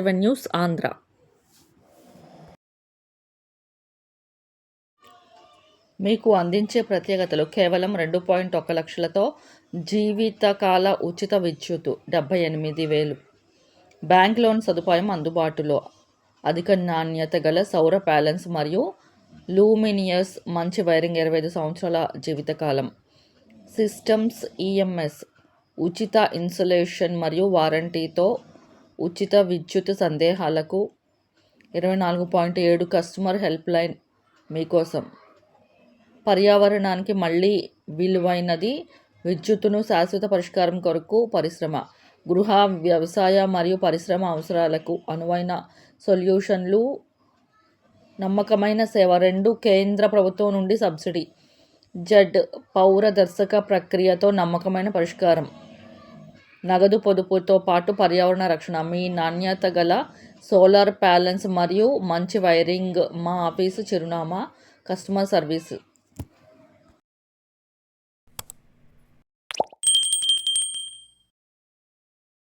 Revenues Andhra మీకు అందించే ప్రత్యేకతలు కేవలం రెండు పాయింట్ ఒక లక్షలతో జీవితకాల ఉచిత విద్యుత్ డెబ్బై ఎనిమిది వేలు. బ్యాంక్ లోన్ సదుపాయం అందుబాటులో. అధిక నాణ్యత గల సౌర ప్యాలెన్స్ మరియు లూమినియస్ మంచి వైరింగ్ ఇరవై ఐదు సంవత్సరాల జీవితకాలం. సిస్టమ్స్ ఈఎంఎస్ ఉచిత ఇన్సులేషన్ మరియు వారంటీతో ఉచిత విద్యుత్ సందేహాలకు ఇరవై నాలుగు పాయింట్ ఏడు కస్టమర్ హెల్ప్ లైన్ మీకోసం. పర్యావరణానికి మళ్ళీ విలువైనది విద్యుత్తును శాశ్వత పరిష్కారం కొరకు పరిశ్రమ. గృహ వ్యవసాయ మరియు పరిశ్రమ అవసరాలకు అనువైన సొల్యూషన్లు నమ్మకమైన సేవ రెండు కేంద్ర ప్రభుత్వం నుండి సబ్సిడీ. జెడ్ పౌరదర్శక ప్రక్రియతో నమ్మకమైన పరిష్కారం. నగదు పొదుపుతో పాటు పర్యావరణ రక్షణ మీ నాణ్యత గల సోలార్ ప్యాలెన్స్ మరియు మంచి వైరింగ్ మా ఆఫీసు చిరునామా కస్టమర్ సర్వీస్.